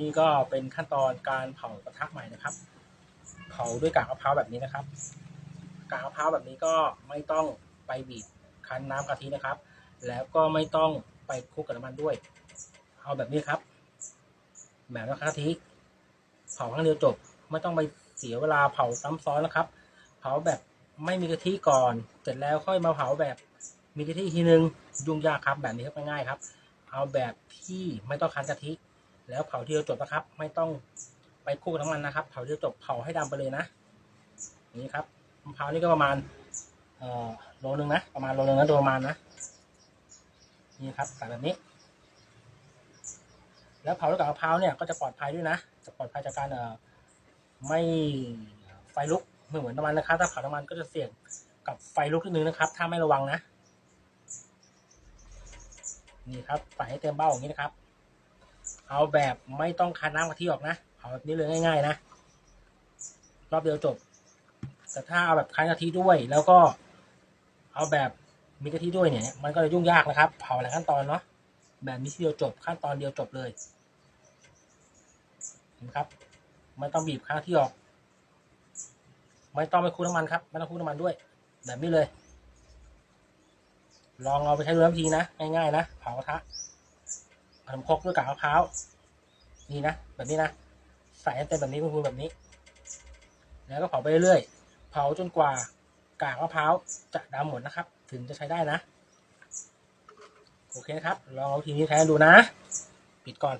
นี่ก็เป็นขั้นตอนการเผากระทะใหม่นะครับ เผาด้วยกากมะพร้าวแบบนี้นะครับ กากมะพร้าวแบบนี้ก็ไม่ต้องไปบีบคั้นน้ำกะทินะครับ แล้วก็ไม่ต้องไปคลุกกับน้ำมันด้วย เอาแบบนี้ครับแบบน้ำกะทิเผาครั้งเดียวจบ ไม่ต้องไปเสียเวลาเผาซ้ำซ้อนนะครับ เผาแบบไม่มีกะทิก่อน เสร็จแล้วค่อยมาเผาแบบมีกะทิทีนึงยุ่งยากครับแบบนี้ครับง่ายๆครับ เอาแบบที่ไม่ต้องคั้นกะทิ แล้วเผาทีเดียวจบนะครับ ไม่ต้องไปคลุกกับน้ำมันนะครับ เผาทีเดียวจบเผาให้ดำไปเลยนะนี่ครับมะพร้าวนี่ก็ประมาณเอ่อโลนึงนะประมาณโลนึงนะโดยประมาณนะนี่ครับใส่แบบนี้ แล้วเผาด้วยกับมะพร้าวเนี่ยก็จะปลอดภัยด้วยนะจะปลอดภัยจากการเอ่อไม่ไฟลุกไม่เหมือนน้ำมันนะครับถ้าเผาน้ำมันก็จะเสี่ยงกับไฟลุกนิดนึงนะครับ ถ้าไม่ระวังนะ นี่ครับใส่ให้เต็มเบ้าอย่างนี้นะครับ เอาแบบไม่ต้องคั้นน้ำกะทิออกนะ เอาแบบนี้เลยง่าย ๆ นะ รอบเดียวจบ แต่ถ้าเอาแบบคั้นกะทิด้วย แล้วก็เอาแบบมีกะทิด้วยเนี่ย มันก็จะยุ่งยากนะครับ เผาหลายขั้นตอนเนาะ แบบนี้ทีเดียวจบ ขั้นตอนเดียวจบเลยเห็นไหมครับ ไม่ต้องบีบคั้นกะทิออก ไม่ต้องไปคลุกน้ำมันครับ ไม่ต้องคลุกน้ำมันด้วย แบบนี้เลย ลองเอาไปใช้ดูน้ำทีนะ ง่ายๆนะ เผากระทะ ขนมครกด้วยกากมะพร้าวนี่นะแบบนี้นะใส่ให้เต็มแบบนี้พูนๆแบบนี้ แล้วก็เผาไปเรื่อยๆเผาจนกว่ากากมะพร้าวจะดำหมดนะครับ ถึงจะใช้ได้นะ โอเคนะครับลองเอาทีนี้แทนดูนะ ปิดก่อน